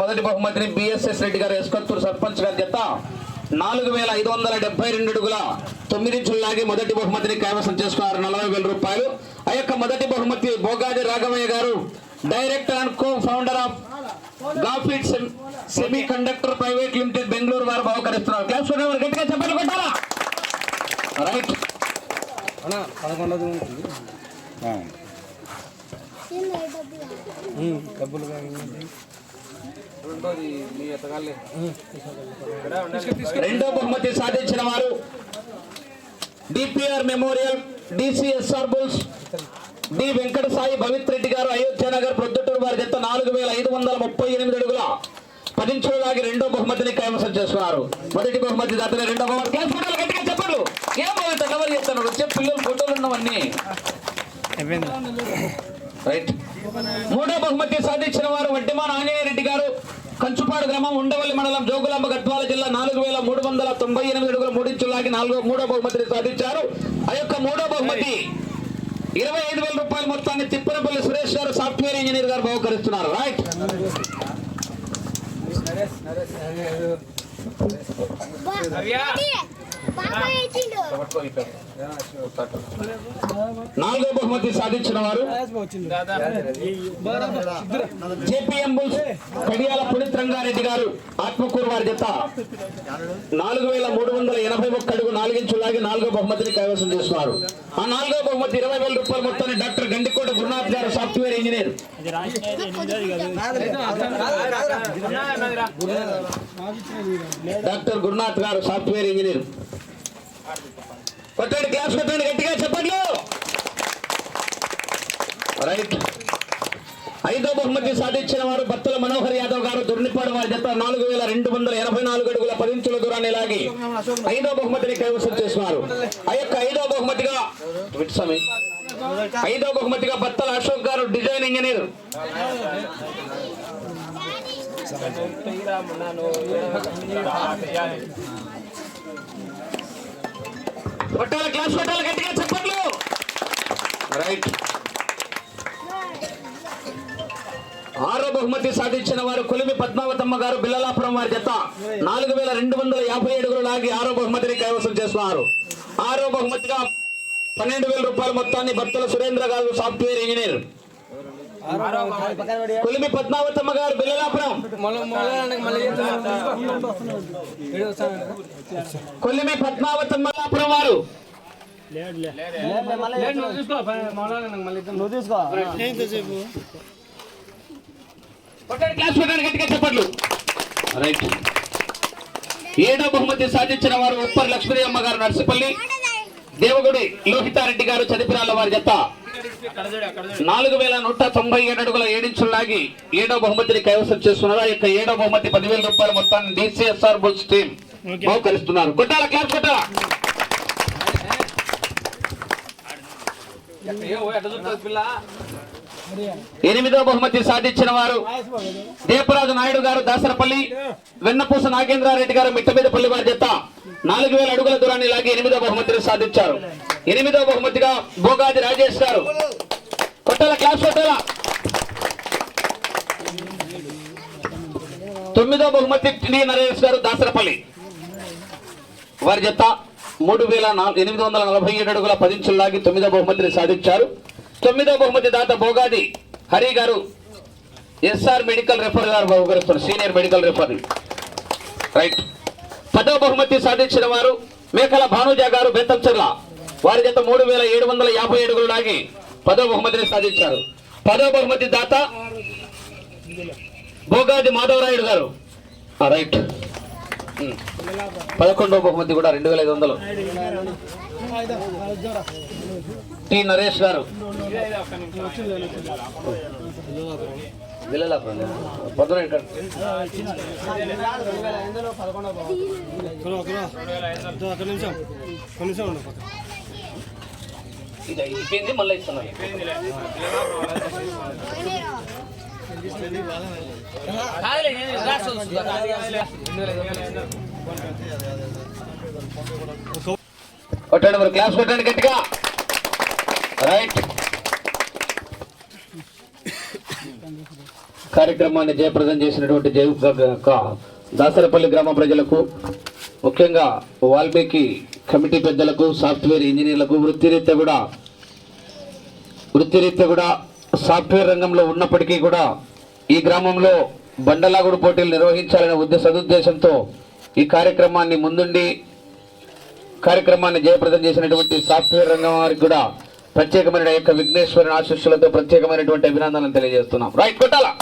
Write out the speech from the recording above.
మొదటి బహుమతిని బిఎస్ఎస్ రెడ్డి గారు ఎస్కొత్తూరు సర్పంచ్ గారి జత నాలుగు వేల ఐదు వందల డెబ్బై రెండు అడుగుల తొమ్మిది చుల్లాగి మొదటి బహుమతిని కైవసం చేసుకున్నారు. నలభై వేల రూపాయలు. ఆ యొక్క మొదటి బహుమతి Bogadi Raghavaiah garu director and co founder of Gafit semi conductor private limited Bengaluru వారు బహుకరిస్తున్నారు. క్లాస్ గట్టిగా చెప్పలు కొట్టాలా? రైట్. డబ్బులు రెండో బహుమతి సాధించిన వారు DPR memorial DCSR bulls D Venkata Sai Bhavith Reddy garu Ayodhya Nagar Proddatur వారి జత నాలుగు వేల ఐదు వందల ముప్పై ఎనిమిది అడుగుల పదించులాగి రెండో బహుమతిని కైవసం చేసుకున్నారు. మొదటి బహుమతి దాతనే రెండో బహుమతి. గ్యాస్ ఫోటోలు గట్టిగా చెప్పండి. ఏం బాగుంటుంది ఎవరు చెప్తాను వచ్చే పిల్లలు ఫోటోలు ఉన్నవన్నీ. రైట్. మూడో బహుమతి సాధించిన వారు వడ్డిమాన ఆంజనేయ రెడ్డి గారు కంచుపాడు గ్రామం ఉండవల్లి మండలం జోగులాంబ గద్వాల జిల్లా నాలుగు వేల మూడు వందల తొంభై ఎనిమిది అడుగుల మూడించులాగి నాలుగో మూడో బహుమతిని సాధించారు. ఆ యొక్క మూడో బహుమతి ఇరవై ఐదు వేల రూపాయల మొత్తాన్ని తిప్పనపల్లి సురేష్ గారు సాఫ్ట్వేర్ ఇంజనీర్ గారు బహుకరిస్తున్నారు. రైట్ నాలుగో బహుమతి సాధించిన వారు జేపీఎం బుల్స్ కడియాల పునీత్ రంగారెడ్డి గారు ఆత్మకూరు వారి జత. నాలుగు వేల మూడు వందల ఎనభై ఒక్క అడుగు నాలుగించులాగి నాలుగో బహుమతిని కైవసం చేస్తున్నారు. ఆ నాలుగో బహుమతి ఇరవై వేల రూపాయల మొత్తాన్ని డాక్టర్ గండికోట గురునాథ్ గారు సాఫ్ట్వేర్ ఇంజనీర్. డాక్టర్ గురునాథ్ గారు సాఫ్ట్వేర్ ఇంజనీర్. కొట్టండి క్లాస్ కొట్టండి గట్టిగా చెప్పండి. రైట్. ఐదో బహుమతి సాధించిన వారు భక్తుల మనోహర్ యాదవ్ గారు దుర్నిపాడు వారి జత నాలుగు వేల రెండు వందల ఎనభై నాలుగు అడుగుల పదించుల దూరాన్ని లాగి ఐదో బహుమతిని కైవసం చేసినారు. ఆ యొక్క ఐదో బహుమతిగా విట్సమి. ఐదో బహుమతిగా బత్తల అశోక్ గారు డిజైన్ ఇంజనీర్. కొట్టాల క్లాస్ కొట్టాల గట్టిగా చెప్పట్లు. రైట్ ఆరో బహుమతి సాధించిన వారు కొలిమి పద్మావతమ్మ గారు బిల్లలాపురం వారి జత. నాలుగు వేల రెండు వందల యాభై ఏడుగురు లాగి ఆరో బహుమతిని కైవసం చేస్తున్నారు. ఆరో బహుమతిగా పన్నెండు వేల రూపాయల మొత్తాన్ని భర్తల సురేంద్ర గారు సాఫ్ట్వేర్ ఇంజనీర్. కొలిమి పద్మావతమ్మ గారు బిల్లలాపురం. కొలిమి పద్మావతమ్మ బిల్లలాపురం వారు నువ్వు తీసుకో కొట్టండి, క్లాస్ కొట్టండి, గట్టిగా చెప్పట్లు రైట్ ఏడో బహుమతి సాధించిన వారు ఉప్పర్ లక్ష్మీదేవమ్మ గారు నర్సిపల్లి దేవగుడి లోహితారెడ్డి గారు చదిపిరాల వారి జత. నాలుగు వేల నూట తొంభై ఏడు అడుగుల ఏడించులు లాగి ఏడో బహుమతిని కైవసం చేస్తున్నారు ఆ యొక్క ఏడో బహుమతి పదివేల రూపాయల మొత్తాన్ని డిసిఎస్ఆర్ బుల్స్ టీం బహుకరిస్తున్నారు. కొట్టాల? క్లాస్ కొట్టాల? ఎనిమిదో బహుమతి సాధించిన వారు దీపరాజు నాయుడు గారు దాసరపల్లి వెన్నపూస నాగేంద్రారెడ్డి గారు మిట్టమీదపల్లి వారి జత నాలుగు వేల అడుగుల దూరాన్ని లాగి ఎనిమిదో బహుమతిని సాధించారు. ఎనిమిదో బహుమతిగా భోగాది రాజేష్ గారు. కొట్టాల క్లాస్ కొట్టాల. తొమ్మిదో బహుమతి టి నరేష్ గారు దాసరపల్లి. వారి జత మూడు వేల నాలుగు ఎనిమిది వందల నలభై ఏడు అడుగుల పదించులు లాగి తొమ్మిదో బహుమతిని సాధించారు. తొమ్మిదో బహుమతి దాత భోగాది హరి గారు ఎస్ఆర్ మెడికల్ రెఫర్ గారు బహుకరిస్తారు సీనియర్ మెడికల్ రెఫర్. రైట్. పదో బహుమతి సాధించిన వారు మేకల భానుజ గారు బెత్తంచెర్ల వారి చేత మూడు వేల ఏడు వందల యాభై ఏడుగులు నాగి పదో బహుమతిని సాధించారు. పదో బహుమతి దాత భోగాది మాధవరాయుడు గారు. రైట్. పదకొండవ బహుమతి కూడా రెండు వేల ఐదు వందలు. టి నరేష్ గారు. పొద్దున ఇక్కడ ఇది అయిపోయింది మళ్ళీ ఇస్తున్నాను. కొట్టండి మరి క్లాస్ కొట్టండి గట్టిగా. రైట్ కార్యక్రమాన్ని జయప్రదం చేసినటువంటి జయ దాసరపల్లి గ్రామ ప్రజలకు ముఖ్యంగా వాల్మీకి కమిటీ పెద్దలకు సాఫ్ట్వేర్ ఇంజనీర్లకు వృత్తిరీత్యా కూడా వృత్తిరీత్యా కూడా సాఫ్ట్వేర్ రంగంలో ఉన్నప్పటికీ కూడా ఈ గ్రామంలో బండలాగుడు పోటీలు నిర్వహించాలనే ఉద్దేశ సదుద్దేశంతో ఈ కార్యక్రమాన్ని ముందుండి కార్యక్రమాన్ని జయప్రదం చేసినటువంటి సాఫ్ట్వేర్ రంగం వారికి కూడా ప్రత్యేకమైన యొక్క విఘ్నేశ్వరుని ఆశీస్సులతో ప్రత్యేకమైనటువంటి అభినందనలు తెలియజేస్తున్నాం. రైట్ కొట్టాలా?